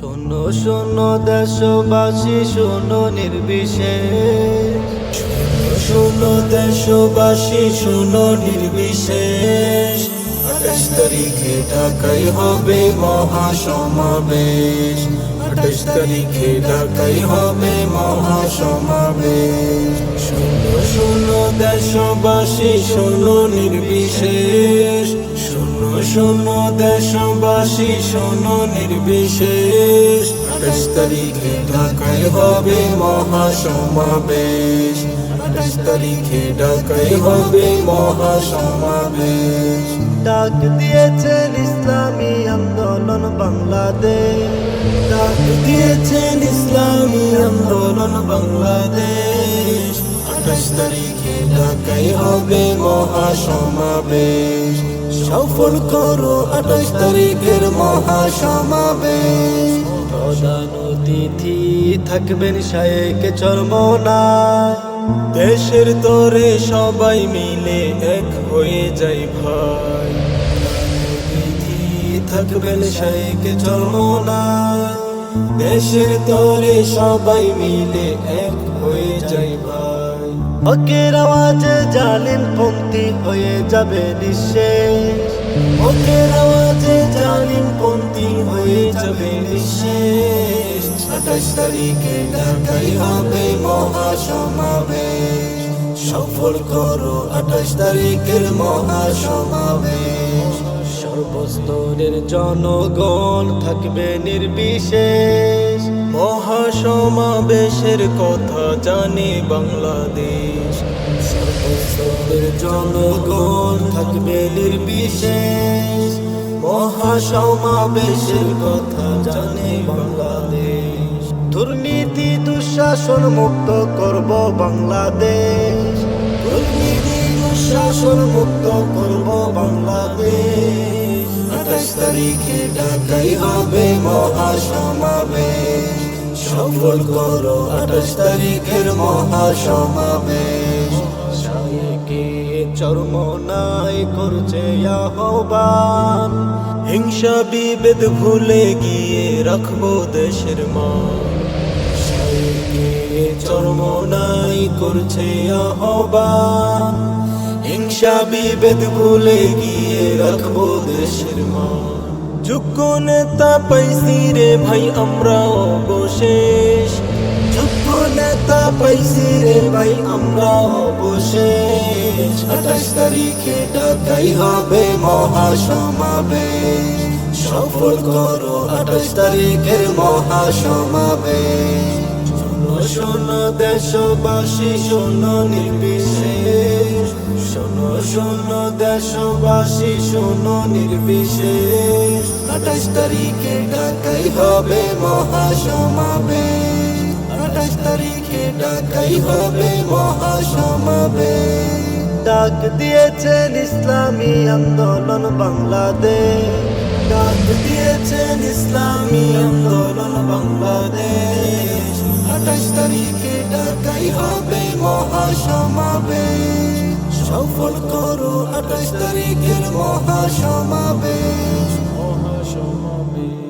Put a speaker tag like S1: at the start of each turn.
S1: শোনো শোনো দেশবাসী, শোনো নির্বিশেষ।
S2: শোনো দেশবাসী, শোনো নির্বিশেষ। আঠাশ তারিখে ঢাকাই হবে মহাসমাবেশ। আঠাশ তারিখে ঢাকাই হবে মহাসমাবেশ। শোনো শোনো দেশবাসী, শোনো নির্বিশেষ। শোনো দেশবাসী, শোনো নির্বিশেষ। আঠাশ তারিখে ঢাকাই হবে মহাসমাবেশ। আঠাশ তারিখে ঢাকাই হবে মহাসমাবেশ।
S1: ডাক দিয়েছেন ইসলামী আন্দোলন বাংলাদেশ।
S2: ডাক দিয়েছেন ইসলামী আন্দোলন বাংলাদেশ। আঠাশ তারিখে ঢাকাই হবে মহাসমাবেশ? সফল করো আঠাশ তারিখের মহাসমাবেশ।
S1: প্রধান অতিথি থাকবেন শায়েক চরমনায়।
S2: দেশের তোরে সবাই মিলে এক হয়ে যাই ভাই। থাকবেন শেখ চরমনায়। দেশের তোরে সবাই মিলে এক হয়ে যাই ভাই।
S1: হকের আওয়াজে জালিম পন্থী হয়ে যাবে নিঃশেষ।
S2: ওকের আওয়াজে জালিম পন্থী হয়ে যাবে নিঃশেষ। আঠাশ তারিখে ঢাকাই হবে মহাসমাবেশ। সফল করো আঠাশ তারিখের মহাসমাবেশ।
S1: সর্বস্তরের জনগণ থাকবে নির্বিশেষ।
S2: মহাসমাবেশের কথা জানে বাংলাদেশ। জনগণ থাকবে নির্বিশেষ। মহাসমাবেশের কথা জানে বাংলাদেশ।
S1: দুর্নীতি, দুঃশাসন মুক্ত করব বাংলাদেশ।
S2: দুর্নীতি, দুঃশাসন মুক্ত করব বাংলাদেশ। আঠাশ তারিখে ঢাকাই হবে মহাসমাবেশ। সফল করো আঠাশ তারিখের মহাসমাবেশ।
S1: চর্ম নাই করছে আহ্বান।
S2: হিংসা বিভেদ ভুলে গিয়ে রাখব দেশের মান। চর্ম নাই করছে আহ্বান। হিংসা বিভেদ ভুলে গিয়ে রাখব দেশের মান। যোগ্য নেতা পাইছি রে ভাই আমরা অবশেষ যোগ্য নেতা পাইছি রে ভাই আমরা অবশেষ আঠাশ তারিখে ঢাকাই হবে মহাসমাবেশ সফল করো আঠাশ তারিখের মহাসমাবেশ শোনো দেশবাসী, শোনো নির্বিশেষ। শোনো শোনো দেশবাসী, শোনো নির্বিশেষ। আঠাশ তারিখে ঢাকাই হবে মহাসমাবেশ। আঠাশ তারিখে ঢাকাই হবে মহাসমাবেশ।
S1: ডাক দিয়েছেন ইসলামী আন্দোলন বাংলাদেশ।
S2: ডাক দিয়েছেন ইসলামী আন্দোলন বাংলাদেশ। আঠাশ তারিখে ঢাকাই হবে মহাসমাবেশ। সফল করো আঠাশ তারিখের মহাসমাবেশ। মহাসমাবেশ।